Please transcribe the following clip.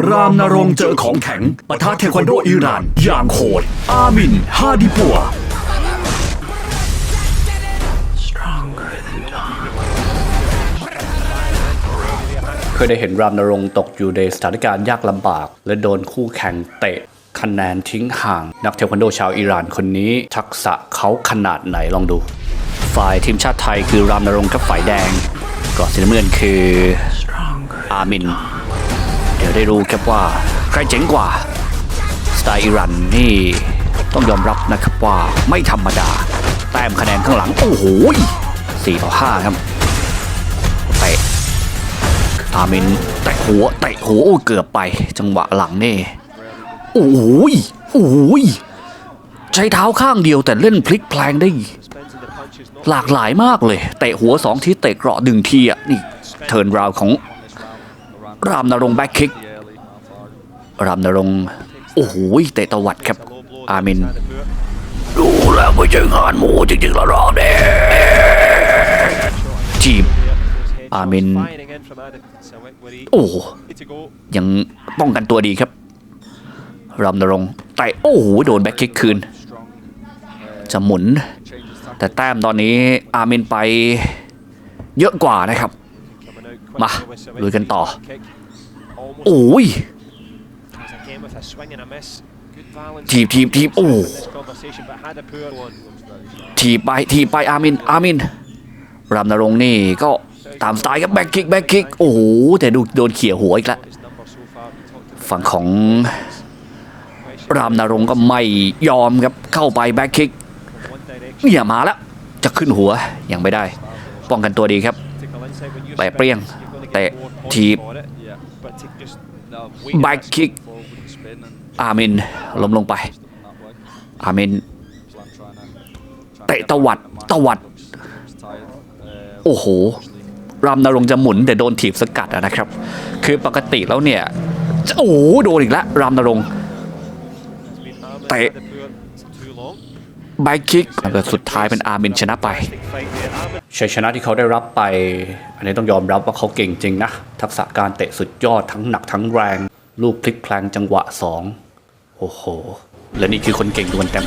รามนรงเจอของแข็งปะทะเทควันโดอิหร่าน อย่างโหด อามิน ฮาดิปัว เคยได้เห็นรามนรงตกอยู่ในสถานการณ์ยากลำบาก และโดนคู่แข่งเตะคะแนนทิ้งห่าง นักเทควันโดชาวอิหร่านคนนี้ ทักษะเขาขนาดไหนลองดู ฝ่ายทีมชาติไทยคือรามนรงกับฝ่ายแดงก่อนสีน้ำเงินคือ อามิน ดี๋ยวได้รู้ครับว่าใครเจ๋งกว่าสไตล์อิรันนี่ต้องยอมรับนะครับว่าไม่ธรรมดา แต้มคะแนนข้างหลัง โอ้โห4ต่อ5ครับเตะอามินแตะหัวแตะหัวโอ้เกือบไป จังหวะหลังนี่โอ้ยโอ้ยใช้เท้าข้างเดียวแต่เล่นพลิกแพลงได้ หลากหลายมากเลย เตะหัวสองทีเตะเกราะหนึ่งทีอะนี่เทิร์นราวของ รามนรงค์แบ็คคิก รามนรงค์โอ้โหเตะตวัดครับ อามิน ดูแล้วไม่ใช่งานหมูจริงๆละรอบเด้จีบอามิน โอ้โหยังป้องกันตัวดีครับ รามนรงค์แต่โอ้โหโดนแบ็คคิกคืน จะหมุน แต่แต้มตอนนี้อามินไปเยอะกว่านะครับ มาลุยกันต่อ โอ้ยทีบทีบทีบโอ้ทีบไปทีบไปอามินอามินรามนรงค์นี่ก็ตามสไตล์ครับแบ็คคิกแบ็คคิกโอ้โหแต่ดูโดนเขี่ยหัวอีกแล้วฝั่งของรามนรงค์ก็ไม่ยอมครับเข้าไปแบ็คคิกเนี่ยมาแล้วจะขึ้นหัวยังไม่ได้ ป้องกันตัวดีครับ เตะเปรี้ยงเตะทีบแบ็คคิกอามินล้มลงไป อามินเตะตวัดตวัด โอ้โหรามนรงค์จะหมุนแต่โดนถีบสกัดอะนะครับ คือปกติแล้วเนี่ย โอ้โหโดนอีกแล้วรามนรงค์เตะ ไบคิกแต่สุดท้ายเป็นอามินชนะไปชัยชนะที่เขาได้รับไป อันนี้ต้องยอมรับว่าเขาเก่งจริงนะ ทักษะการเตะสุดยอดทั้งหนักทั้งแรง ลูกพลิกแพลงจังหวะสองโอ้โห และนี่คือคนเก่งดวลเต็ม